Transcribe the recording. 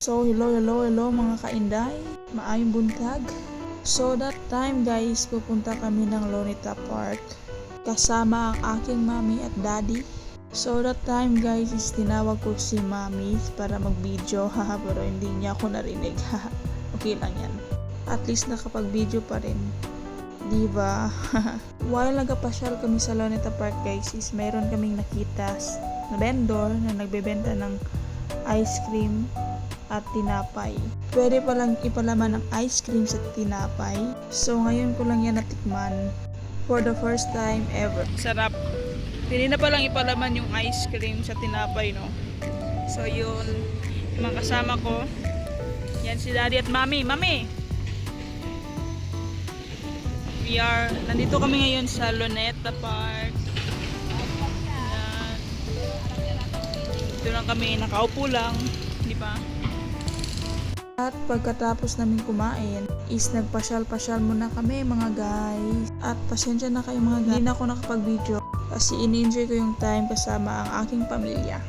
So, hello, hello, hello mga kainday. Maayong buntag. So, that time guys, pupunta kami ng Lonita Park. Kasama ang aking mami at daddy. So, that time guys, is tinawag ko si mami para mag-video. Haha, pero hindi niya ako narinig. Haha, okay lang yan. At least nakapag-video pa rin. Diba? While nagapasyal kami sa Lonita Park guys, is mayroon kaming nakita na vendor na nagbebenta ng ice cream at tinapay. Pwede palang ipalaman ng ice cream sa tinapay. So ngayon ko lang yan natikman for the first time ever. Sarap. Pili na palang ipalaman yung ice cream sa tinapay, no? So yun, yung mga kasama ko. Yan si daddy at mami. Mami! We are, nandito kami ngayon sa Luneta Park. Dito lang kami, nakaupo lang. Di ba? At pagkatapos namin kumain, is nagpasyal-pasyal muna kami mga guys. At pasensya na kayo mga guys, hindi na ako nakapag-video kasi ini-enjoy ko yung time kasama ang aking pamilya.